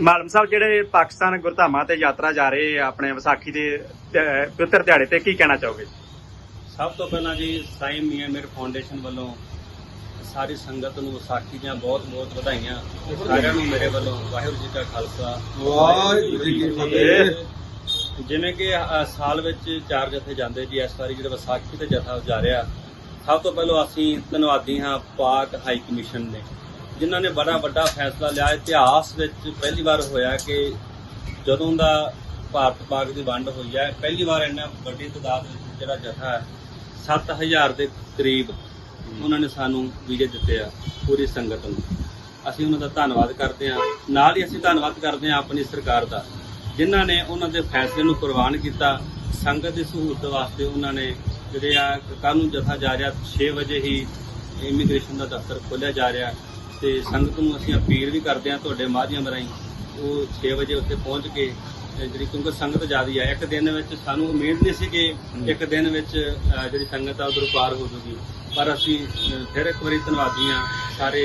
ਮਾਲਮ ਸਾਹਿਬ ਜਿਹੜੇ ਪਾਕਿਸਤਾਨ ਗੁਰਧਾਮਾਂ ਤੇ ਯਾਤਰਾ ਜਾ ਰਹੇ ਆ ਆਪਣੇ ਵਿਸਾਖੀ ਦੇ ਅਹ, ਪਵਿੱਤਰ ਦਿਹਾੜੇ ਤੇ ਕੀ ਕਹਿਣਾ ਚਾਹੋਗੇ? ਸਭ ਤੋਂ ਪਹਿਲਾਂ ਜੀ ਸਾਈਂ ਮੀਆਂ ਮੀਰ ਫਾਊਂਡੇਸ਼ਨ ਵੱਲੋਂ ਸਾਰੀ ਸੰਗਤ ਨੂੰ ਵਿਸਾਖੀ ਦੀਆਂ ਬਹੁਤ ਬਹੁਤ ਵਧਾਈਆਂ। ਸਾਰਿਆਂ ਨੂੰ ਮੇਰੇ ਵੱਲੋਂ ਵਾਹਿਗੁਰੂ ਜੀ ਕਾ ਖਾਲਸਾ। ਵਾਹਿਗੁਰੂ ਜੀ ਕੀ ਫਤਿਹ। ਜਿਵੇਂ ਕਿ ਸਾਲ ਵਿੱਚ ਚਾਰ ਜਥੇ ਜਾਂਦੇ ਜੀ ਇਸ ਵਾਰੀ ਜਿਹੜਾ ਵਿਸਾਖੀ ਤੇ ਜਥਾ ਜਾ ਰਿਹਾ। ਸਭ ਤੋਂ ਪਹਿਲਾਂ ਅਸੀਂ ਧੰਨਵਾਦੀ ਹਾਂ ਪਾਕ ਹਾਈ ਕਮਿਸ਼ਨ ਨੇ। ਜਿਨ੍ਹਾਂ ਨੇ ਬੜਾ ਵੱਡਾ ਫੈਸਲਾ ਲਿਆ ਇਤਿਹਾਸ ਵਿੱਚ ਪਹਿਲੀ ਵਾਰ ਹੋਇਆ ਕਿ ਜਦੋਂ ਦਾ ਭਾਰਤ ਪਾਕ ਦੀ ਵੰਡ ਹੋਈ ਹੈ ਪਹਿਲੀ ਵਾਰ ਇੰਨਾ ਵੱਡੀ ਤਾਦਾਦ ਵਿੱਚ ਜਿਹੜਾ ਜਥਾ ਹੈ 7000 ਦੇ ਕਰੀਬ ਉਹਨਾਂ ਨੇ ਸਾਨੂੰ ਵੀਜ਼ੇ ਦਿੱਤੇ ਆ ਪੂਰੀ ਸੰਗਤ ਨੂੰ। ਅਸੀਂ ਉਹਨਾਂ ਦਾ ਧੰਨਵਾਦ ਕਰਦੇ ਹਾਂ। ਨਾਲ ਹੀ ਅਸੀਂ ਧੰਨਵਾਦ ਕਰਦੇ ਹਾਂ ਆਪਣੀ ਸਰਕਾਰ ਦਾ ਜਿਨ੍ਹਾਂ ਨੇ ਉਹਨਾਂ ਦੇ ਫੈਸਲੇ ਨੂੰ ਪ੍ਰਵਾਨ ਕੀਤਾ। ਸੰਗਤ ਦੀ ਸਹੂਲਤ ਵਾਸਤੇ ਉਹਨਾਂ ਨੇ ਜਿਹੜੇ ਆ ਕੱਲ੍ਹ ਨੂੰ ਜਥਾ ਜਾ ਰਿਹਾ 6 ਵਜੇ ਹੀ ਇਮੀਗ੍ਰੇਸ਼ਨ ਦਾ ਦਫ਼ਤਰ ਖੋਲ੍ਹਿਆ ਜਾ ਰਿਹਾ। ਤੇ ਸੰਗਤ ਨੂੰ ਅਸੀਂ ਅਪੀਲ ਵੀ ਕਰਦੇ ਹਾਂ ਤੁਹਾਡੇ ਮਾਧਿਅਮ ਰਾਹੀਂ ਉਹ 6 ਵਜੇ ਉੱਥੇ ਪਹੁੰਚ ਕੇ ਜਿਹੜੀ ਕਿਉਂਕਿ ਸੰਗਤ ਜ਼ਿਆਦੀ ਹੈ ਇੱਕ ਦਿਨ ਵਿੱਚ ਸਾਨੂੰ ਉਮੀਦ ਨਹੀਂ ਸੀ ਕਿ ਇੱਕ ਦਿਨ ਵਿੱਚ ਜਿਹੜੀ ਸੰਗਤ ਆ ਉਧਰ ਪਾਰ ਹੋ ਜੂਗੀ। ਪਰ ਅਸੀਂ ਫਿਰ ਇੱਕ ਵਾਰੀ ਧੰਨਵਾਦੀ ਹਾਂ ਸਾਰੇ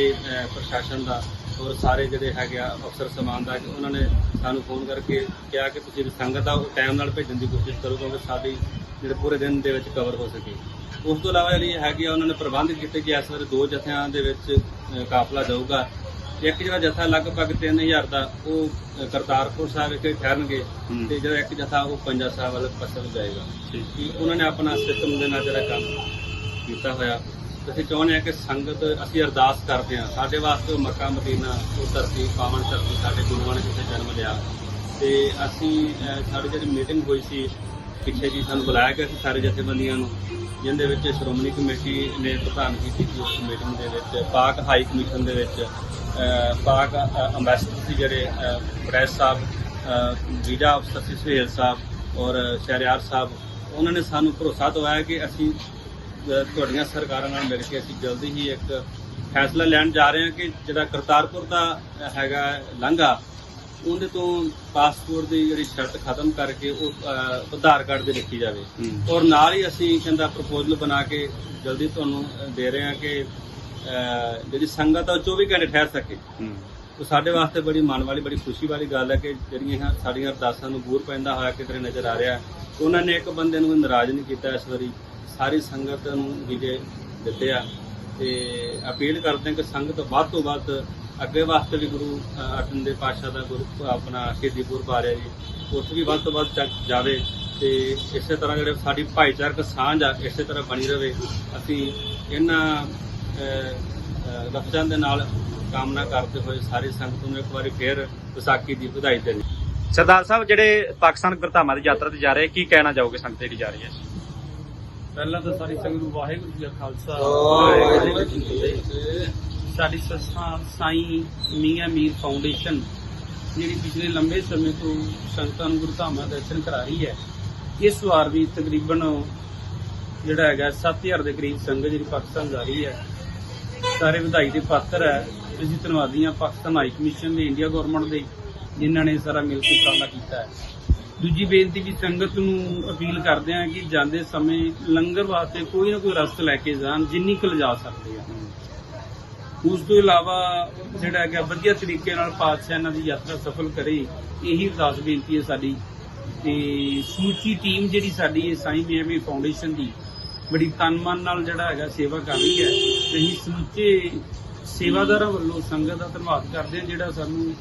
ਪ੍ਰਸ਼ਾਸਨ ਦਾ ਔਰ ਸਾਰੇ ਜਿਹੜੇ ਹੈਗੇ ਆ ਅਫਸਰ ਸਮਾਨ ਦਾ ਕਿ ਉਹਨਾਂ ਨੇ ਸਾਨੂੰ ਫੋਨ ਕਰਕੇ ਕਿਹਾ ਕਿ ਤੁਸੀਂ ਸੰਗਤ ਆ ਉਹ ਟਾਈਮ ਨਾਲ ਭੇਜਣ ਦੀ ਕੋਸ਼ਿਸ਼ ਕਰੋ ਕਿਉਂਕਿ ਸਾਡੀ ਜਿਹੜੇ ਪੂਰੇ ਦਿਨ ਦੇ ਵਿੱਚ ਕਵਰ ਹੋ ਸਕੇ। ਉਸ ਤੋਂ ਇਲਾਵਾ ਜਿਹੜੀ ਹੈਗੀ ਆ ਉਹਨਾਂ ਨੇ ਪ੍ਰਬੰਧ ਕੀਤੇ ਕਿ ਇਸ ਵਾਰ ਦੋ ਜਥਿਆਂ ਦੇ ਵਿੱਚ ਕਾਫਲਾ ਜਾਊਗਾ। ਇੱਕ ਜਿਹੜਾ ਜਥਾ ਲਗਭਗ 3000 ਦਾ ਉਹ ਕਰਤਾਰਪੁਰ ਸਾਹਿਬ ਵਿਖੇ ਠਹਿਰਨਗੇ। ਤੇ ਜਿਹੜਾ ਇੱਕ ਜਥਾ ਉਹ ਪੰਜਾ ਸਾਹਿਬ ਵੱਲ ਪਾਸੇ ਨੂੰ ਜਾਏਗਾ। ਕਿ ਉਹਨਾਂ ਨੇ ਆਪਣਾ ਸਿਸਟਮ ਦੇ ਨਾਲ ਜਿਹੜਾ ਕੰਮ ਕੀਤਾ ਹੋਇਆ ਅਸੀਂ ਚਾਹੁੰਦੇ ਹਾਂ ਕਿ ਸੰਗਤ ਅਸੀਂ ਅਰਦਾਸ ਕਰਦੇ ਹਾਂ। ਸਾਡੇ ਵਾਸਤੇ ਉਹ ਮੱਕਾ ਮਦੀਨਾ ਉਹ ਧਰਤੀ ਪਾਵਨ ਧਰਤੀ ਸਾਡੇ ਗੁਰੂਆਂ ਨੇ ਜਿੱਥੇ ਜਨਮ ਲਿਆ। ਤੇ ਅਸੀਂ ਅਹ, ਸਾਡੀ ਜਿਹੜੀ ਮੀਟਿੰਗ ਹੋਈ ਸੀ ਪਿੱਛੇ ਜੀ ਸਾਨੂੰ ਬੁਲਾਇਆ ਗਿਆ ਸੀ ਸਾਰੇ ਜਥੇਬੰਦੀਆਂ ਨੂੰ ਜਿਹਦੇ ਵਿੱਚ ਸ਼੍ਰੋਮਣੀ ਕਮੇਟੀ ਨੇ ਪ੍ਰਧਾਨ ਕੀਤੀ ਸੀ ਉਸ ਮੀਟਿੰਗ ਦੇ ਵਿੱਚ। ਪਾਕ ਹਾਈ ਕਮਿਸ਼ਨ ਦੇ ਵਿੱਚ ਪਾਕ ਅੰਬੈਸਡਰ ਸੀ ਜਿਹੜੇ ਪ੍ਰੈਸ ਸਾਹਿਬ ਵੀਜ਼ਾ ਅਫਸਰ ਸੀ ਸੁਹੇਲ ਸਾਹਿਬ ਔਰ ਸ਼ਹਿਰਿਆਰ ਸਾਹਿਬ। ਉਹਨਾਂ ਨੇ ਸਾਨੂੰ ਭਰੋਸਾ ਦਵਾਇਆ ਕਿ ਅਸੀਂ ਤੁਹਾਡੀਆਂ ਸਰਕਾਰਾਂ ਨਾਲ ਮਿਲ ਕੇ ਅਸੀਂ ਜਲਦੀ ਹੀ ਇੱਕ ਫੈਸਲਾ ਲੈਣ ਜਾ ਰਹੇ ਹਾਂ ਕਿ ਜਿਹੜਾ ਕਰਤਾਰਪੁਰ ਦਾ ਹੈਗਾ ਲਾਂਘਾ ਉਹਦੇ ਤੋਂ ਪਾਸਪੋਰਟ ਦੀ ਜਿਹੜੀ ਸ਼ਰਤ ਖਤਮ ਕਰਕੇ ਉਹ ਆਧਾਰ ਕਾਰਡ ਦੇ ਲਿਖੀ ਜਾਵੇ। ਔਰ ਨਾਲ ਹੀ ਅਸੀਂ ਕਹਿੰਦਾ ਪ੍ਰਪੋਜ਼ਲ ਬਣਾ ਕੇ ਜਲਦੀ ਤੁਹਾਨੂੰ ਦੇ ਰਹੇ ਹਾਂ ਕਿ ਜਿਹੜੀ ਸੰਗਤ ਆ ਉਹ 24 ਘੰਟੇ ਠਹਿਰ ਸਕੇ। ਉਹ ਸਾਡੇ ਵਾਸਤੇ ਬੜੀ ਮਨ ਵਾਲੀ ਬੜੀ ਖੁਸ਼ੀ ਵਾਲੀ ਗੱਲ ਹੈ ਕਿ ਜਿਹੜੀਆਂ ਸਾਡੀਆਂ ਅਰਦਾਸਾਂ ਨੂੰ ਬੂਰ ਪੈਂਦਾ ਹੋਇਆ ਕਿਤੇ ਨਜ਼ਰ ਆ ਰਿਹਾ ਉਹਨਾਂ ਨੇ ਇੱਕ ਬੰਦੇ ਨੂੰ ਨਾਰਾਜ਼ ਨਹੀਂ ਕੀਤਾ ਇਸ ਵਾਰੀ। ਸਾਰੀ ਸੰਗਤ ਨੂੰ ਵਿਜੇ ਦਿੱਤੇ ਆ। ਤੇ ਅਪੀਲ ਕਰਦੇ ਹਾਂ ਕਿ ਸੰਗਤ ਵੱਧ ਤੋਂ ਵੱਧ ਅੱਗੇ ਵਾਸਤੇ ਵੀ ਗੁਰੂ ਅ, ਅਰਜਨ ਦੇਵ ਪਾਤਸ਼ਾਹ ਦਾ ਗੁਰੂ ਆਪਣਾ ਸ਼ਹੀਦੀ ਪੁਰਬ ਆ ਰਿਹਾ ਜੀ। ਉੱਥੇ ਵੀ ਵੱਧ ਤੋਂ ਵੱਧ ਜਾ- ਜਾਵੇ ਤੇ ਇਸੇ ਤਰ੍ਹਾਂ ਜਿਹੜੇ ਸਾਡੀ ਭਾਈਚਾਰਕ ਸਾਂਝ ਆ ਇਸੇ ਤਰ੍ਹਾਂ ਬਣੀ ਰਹੇ ਅਸੀਂ ਇਹਨਾਂ ਅ, ਲਫ਼ਜ਼ਾਂ ਦੇ ਨਾਲ ਕਾਮਨਾ ਕਰਦੇ ਹੋਏ ਸਾਰੀ ਸੰਗਤ ਨੂੰ ਇੱਕ ਵਾਰੀ ਫੇਰ ਵਿਸਾਖੀ ਦੀ ਵਧਾਈ ਦੇਣੀ। ਸਰਦਾਰ ਸਾਹਿਬ ਜਿਹੜੇ ਪਾਕਿਸਤਾਨ ਗੁਰਧਾਮਾਂ ਦੀ ਯਾਤਰਾ ਤੇ ਜਾ ਰਹੇ ਕੀ ਕਹਿਣਾ ਚਾਹੋਗੇ ਸੰਗਤ ਜਿਹੜੀ ਜਾ ਰਹੀ ਹੈ? ਪਹਿਲਾਂ ਤਾਂ ਸਾਰੀ ਸੰਗਤ ਨੂੰ ਵਾਹਿਗੁਰੂ ਜੀ ਕਾ ਖਾਲਸਾ। ਵਾਹਿਗੁਰੂ ਜੀ ਕੀ ਫਤਿਹ। ਸਾਡੀ ਸੰਸਥਾ ਸਾਈਂ ਮੀਆਂ ਮੀਰ ਫਾਊਂਡੇਸ਼ਨ ਜਿਹੜੀ ਪਿਛਲੇ ਲੰਬੇ ਸਮੇਂ ਤੋਂ ਸੰਗਤਾਂ ਨੂੰ ਗੁਰਧਾਮਾਂ ਦੇ ਦਰਸ਼ਨ ਕਰਾ ਰਹੀ ਹੈ ਇਸ ਵਾਰ ਵੀ ਤਕਰੀਬਨ ਜਿਹੜਾ ਹੈਗਾ 7000 ਦੇ ਕਰੀਬ ਸੰਗਤ ਜਿਹੜੀ ਪਾਕਿਸਤਾਨ ਜਾ ਰਹੀ ਹੈ। ਸਾਰੇ ਵਧਾਈ ਦੇ ਪਾਤਰ ਹੈ ਅਸੀਂ ਧੰਨਵਾਦੀ ਹਾਂ, ਪਾਕਿਸਤਾਨ ਹਾਈ ਕਮਿਸ਼ਨ ਦੇ, ਇੰਡੀਆ ਗਵਰਨਮੈਂਟ ਦੇ, ਜਿਨ੍ਹਾਂ ਨੇ ਸਾਰਾ ਮਿਲ ਕੇ ਉਪਰਾਲਾ ਕੀਤਾ ਹੈ। ਦੂਜੀ ਬੇਨਤੀ ਵੀ ਸੰਗਤ ਨੂੰ ਅਪੀਲ ਕਰਦੇ ਹਾਂ ਕਿ ਜਾਂਦੇ ਸਮੇਂ ਲੰਗਰ ਵਾਸਤੇ ਕੋਈ ਨਾ ਕੋਈ ਰਸਤ ਲੈ ਕੇ ਜਾਣ, ਜਿੰਨੀ ਕੁ ਲਿਜਾ ਸਕਦੇ ਆ। ਉਸ ਤੋਂ ਇਲਾਵਾ ਜਿਹੜਾ ਹੈਗਾ, ਵਧੀਆ ਤਰੀਕੇ ਨਾਲ ਪਾਤਸ਼ਾਹ ਇਹਨਾਂ ਦੀ ਯਾਤਰਾ ਸਫਲ ਕਰੇ, ਇਹੀ ਅਰਦਾਸ ਬੇਨਤੀ ਹੈ ਸਾਡੀ। ਤੇ ਸਮੁੱਚੀ ਟੀਮ ਜਿਹੜੀ ਸਾਡੀ ਹੈ, ਸਾਈਂ ਮੀਆਂਮੀ ਫਾਊਂਡੇਸ਼ਨ ਦੀ ਬੜੀ ਤਨ ਮਨ ਨਾਲ ਜਿਹੜਾ ਹੈਗਾ ਸੇਵਾ ਕਰ ਰਹੀ ਹੈ। ਤੇ ਅਸੀਂ ਸਮੁੱਚੇ ਸੇਵਾਦਾਰਾਂ ਵੱਲੋਂ ਸੰਗਤ ਦਾ ਧੰਨਵਾਦ ਕਰਦੇ ਹਾਂ ਜਿਹੜਾ ਸਾਨੂੰ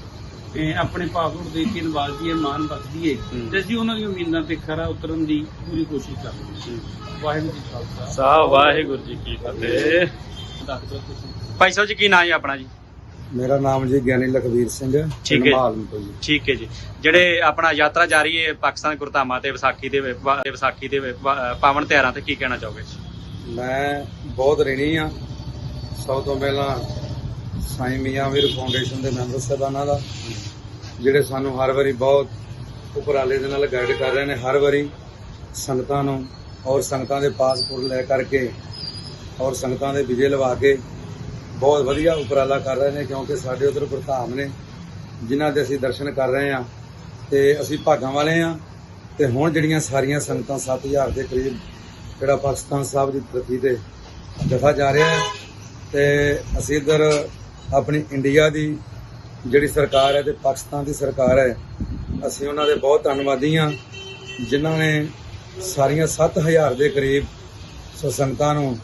ਆਪਣੇ ਪਾਸਪੋਰਟ ਦੇ ਕੇ ਨਵਾਜ਼ਦੀ ਹੈ ਮਾਨ ਬਖਸ਼ਦੀ ਹੈ। ਤੇ ਅਸੀਂ ਉਹਨਾਂ ਦੀਆਂ ਉਮੀਦਾਂ ਤੇ ਖਰਾ ਉਤਰਨ ਦੀ ਪੂਰੀ ਕੋਸ਼ਿਸ਼ ਕਰ ਰਹੇ ਹਾਂ। ਵਾਹਿਗੁਰੂ ਜੀ ਖਾਲਸਾ। ਸਾਹਿਬ ਵਾਹਿਗੁਰੂ ਜੀ ਕੀ ਫਤਿਹ। ਭਾਈ ਸਾਹਿਬ ਜੀ ਕੀ ਨਾਂ ਹੈ ਆਪਣਾ ਜੀ? ਮੇਰਾ ਨਾਮ ਜੀ ਗਿਆਨੀ ਲਖਵੀਰ ਸਿੰਘ ਠੀਕ ਹੈ। ਮਾਲਮ ਤੋਂ ਜੀ। ਠੀਕ ਹੈ ਜੀ। ਜਿਹੜੇ ਆਪਣਾ ਯਾਤਰਾ ਜਾ ਰਹੀ ਹੈ ਪਾਕਿਸਤਾਨ ਗੁਰਧਾਮਾਂ ਤੇ ਵਿਸਾਖੀ ਦੇ ਵਿਸਾਖੀ ਦੇ ਪਾਵਨ ਤਿਉਹਾਰਾਂ ਤੇ ਕੀ ਕਹਿਣਾ ਚਾਹੋਗੇ? ਮੈਂ ਬਹੁਤ ਰਿਣੀ ਆ ਸਭ ਤੋਂ ਪਹਿਲਾਂ ਸਾਈਂ ਮੀਆਂ ਵੀਰ ਫਾਊਂਡੇਸ਼ਨ ਦੇ ਮੈਂਬਰ ਸਾਹਿਬਾਨਾਂ ਦਾ ਜਿਹੜੇ ਸਾਨੂੰ ਹਰ ਵਾਰੀ ਬਹੁਤ ਉਪਰਾਲੇ ਦੇ ਨਾਲ ਗਾਈਡ ਕਰ ਰਹੇ ਨੇ ਹਰ ਵਾਰੀ ਸੰਗਤਾਂ ਨੂੰ ਔਰ ਸੰਗਤਾਂ ਦੇ ਪਾਸਪੋਰਟ ਲੈ ਕਰਕੇ ਔਰ ਸੰਗਤਾਂ ਦੇ ਵਿਜੇ ਲਵਾ ਕੇ ਬਹੁਤ ਵਧੀਆ ਉਪਰਾਲਾ ਕਰ ਰਹੇ ਨੇ, ਕਿਉਂਕਿ ਸਾਡੇ ਉਧਰ ਗੁਰਧਾਮ ਨੇ, ਜਿਨ੍ਹਾਂ ਦੇ ਅਸੀਂ ਦਰਸ਼ਨ ਕਰ ਰਹੇ ਆ ਤੇ ਅਸੀਂ ਭਾਗਾਂ ਵਾਲੇ ਆ ਤੇ ਹੁਣ ਜਿਹੜੀਆਂ ਸਾਰੀਆਂ ਸੰਗਤਾਂ 7000 ਦੇ ਕਰੀਬ, ਜਿਹੜਾ ਪਾਕਿਸਤਾਨ ਸਾਹਿਬ ਦੀ ਧਰਤੀ ਤੇ ਜਥਾ ਜਾ ਰਿਹਾ ਹੈ, ਤੇ ਅਸੀਂ ਇੱਧਰ ਆਪਣੀ ਇੰਡੀਆ ਦੀ ਜਿਹੜੀ ਸਰਕਾਰ ਹੈ ਤੇ ਪਾਕਿਸਤਾਨ ਦੀ ਸਰਕਾਰ ਹੈ, ਅਸੀਂ ਉਹਨਾਂ ਦੇ ਬਹੁਤ ਧੰਨਵਾਦੀ ਹਾਂ, ਜਿਨ੍ਹਾਂ ਨੇ ਸਾਰੀਆਂ 7000 ਦੇ ਕਰੀਬ ਸੋ ਸੰਗਤਾਂ ਨੂੰ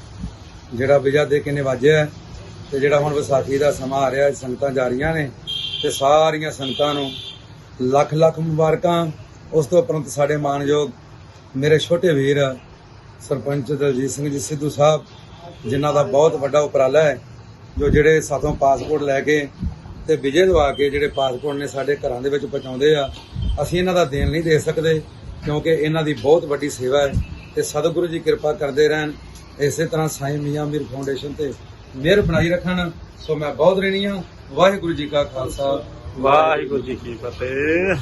ਜਿਹੜਾ ਵਿਜਾ ਦੇ ਕੇ ਨਿਵਾਜਿਆ ਹੈ ਤੇ ਜਿਹੜਾ ਹੁਣ ਵਿਸਾਖੀ ਦਾ ਸਮਾਂ ਆ ਰਿਹਾ ਸੰਗਤਾਂ ਜਾ ਰਹੀਆਂ ਨੇ ਤੇ ਸਾਰੀਆਂ ਸੰਗਤਾਂ ਨੂੰ ਲੱਖ ਲੱਖ ਮੁਬਾਰਕਾਂ। ਉਸ ਤੋਂ ਉਪਰੰਤ ਸਾਡੇ ਮਾਨਯੋਗ ਮੇਰੇ ਛੋਟੇ ਵੀਰ ਸਰਪੰਚ ਦਲਜੀਤ ਸਿੰਘ ਜੀ ਸਿੱਧੂ ਸਾਹਿਬ, ਜਿਨ੍ਹਾਂ ਦਾ ਬਹੁਤ ਵੱਡਾ ਉਪਰਾਲਾ ਹੈ, ਜੋ ਜਿਹੜੇ ਸਾਥੋਂ ਪਾਸਪੋਰਟ ਲੈ ਕੇ ਤੇ ਵਿਜੇ ਦਵਾ ਕੇ ਜਿਹੜੇ ਪਾਸਪੋਰਟ ਨੇ ਸਾਡੇ ਘਰਾਂ ਦੇ ਵਿੱਚ ਪਹੁੰਚਾਉਂਦੇ ਆ, ਅਸੀਂ ਇਹਨਾਂ ਦਾ ਦੇਣ ਨਹੀਂ ਦੇ ਸਕਦੇ, ਕਿਉਂਕਿ ਇਹਨਾਂ ਦੀ ਬਹੁਤ ਵੱਡੀ ਸੇਵਾ ਹੈ ਤੇ ਸਤਿਗੁਰੂ ਜੀ ਕਿਰਪਾ ਕਰਦੇ ਰਹਿਣ। ਇਸੇ ਤਰ੍ਹਾਂ ਸਾਈਂ ਮੀਆਂ ਮੀਰ ਫਾਊਂਡੇਸ਼ਨ ਤੇ ਮਿਹਰ ਬਣਾਈ ਰੱਖਣ। ਸੋ ਮੈਂ ਬਹੁਤ ਰਹਿਣੀ ਆ ਵਾਹਿਗੁਰੂ ਜੀ ਕਾ ਖਾਲਸਾ। ਵਾਹਿਗੁਰੂ ਜੀ ਕੀ ਫਤਿਹ।